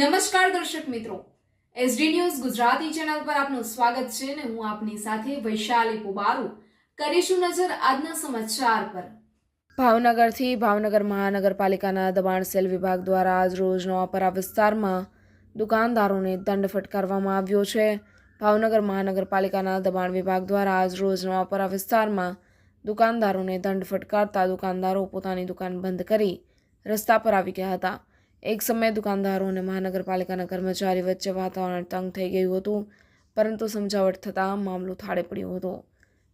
નમસ્કાર દર્શક મિત્રો. એસડી ન્યૂઝ ગુજરાતી ચેનલ પર આપનું સ્વાગત છે અને હું આપની સાથે વૈશાલી પુબારુ. કરીશું નજર આજના સમાચાર પર. ભાવનગરથી ભાવનગર મહાનગરપાલિકાના દબાણ સેલ વિભાગ દ્વારા આજરોજ નવાપરા વિસ્તારમાં દુકાનદારોને દંડ ફટકારવામાં આવ્યો છે. ભાવનગર મહાનગરપાલિકાના દબાણ વિભાગ દ્વારા આજરોજ નવાપરા વિસ્તારમાં દુકાનદારોને દંડ ફટકારતા દુકાનદારો પોતાની દુકાન બંધ કરી રસ્તા પર આવી ગયા હતા. એક સમયે દુકાનદારો અને મહાનગરપાલિકાના કર્મચારી વચ્ચે વાતાવરણ તંગ થઈ ગયું હતું, પરંતુ સમજાવટ થતાં મામલો થાળે પડ્યો હતો.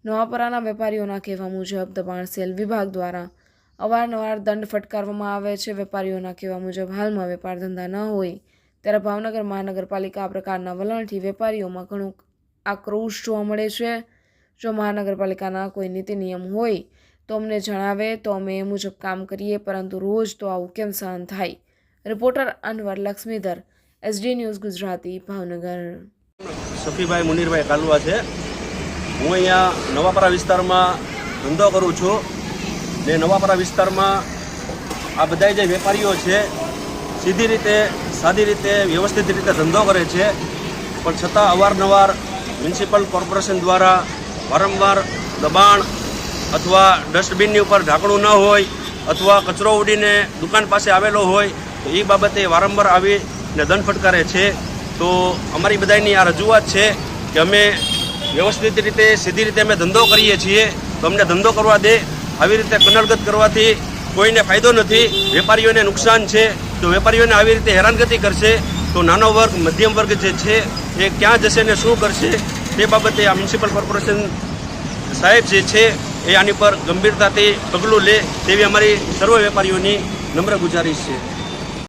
નવાપરાના વેપારીઓના કહેવા મુજબ, દબાણ સેલ વિભાગ દ્વારા અવારનવાર દંડ ફટકારવામાં આવે છે. વેપારીઓના કહેવા મુજબ, હાલમાં વેપાર ધંધા ન હોય, ત્યારે ભાવનગર મહાનગરપાલિકા આ પ્રકારના વલણથી વેપારીઓમાં ઘણું આક્રોશ જોવા મળે છે. જો મહાનગરપાલિકાના કોઈ નીતિ નિયમ હોય, તો અમને જણાવે તો અમે એ મુજબ કામ કરીએ, પરંતુ રોજ તો આવું કેમ સહન થાય? Reporter Anwar Laxmidhar, SD news Gujarati, Bhavnagar. Safibhai Munirbhai Kalua છે. હું અહીંયા નવાપરા વિસ્તારમાં ધંધો કરું છું ને નવાપરા વિસ્તારમાં આ બધા જે વેપારીઓ છે, સીધી રીતે, સાદી રીતે, વ્યવસ્થિત રીતે ધંધો કરે છે. પણ છતાં અવારનવાર મ્યુનિસિપલ કોર્પોરેશન દ્વારા વારંવાર દબાણ અથવા ડસ્ટબિનની ઉપર ઢાંકણું ન હોય અથવા કચરો ઉડીને દુકાન પાસે આવેલો હોય તો એ બાબતે વારંવાર આવીને દંડ ફટકારે છે. તો અમારી બધાની આ રજૂઆત છે કે અમે વ્યવસ્થિત રીતે, સીધી રીતે અમે ધંધો કરીએ છીએ. તો અમને ધંધો કરવા દે. આવી રીતે કનલગત કરવાથી કોઈને ફાયદો નથી. વેપારીઓને નુકસાન છે. તો વેપારીઓને આવી રીતે હેરાનગતિ કરશે. તો નાનો વર્ગ, મધ્યમ વર્ગ જે છે, એ ક્યાં જશે ને શું કરશે, તે બાબતે આ મ્યુનિસિપલ કોર્પોરેશન સાહેબ જે છે, એ આની પર ગંભીરતાથી પગલું લે તેવી અમારી સર્વ વેપારીઓની નમ્ર ગુજારિશ છે.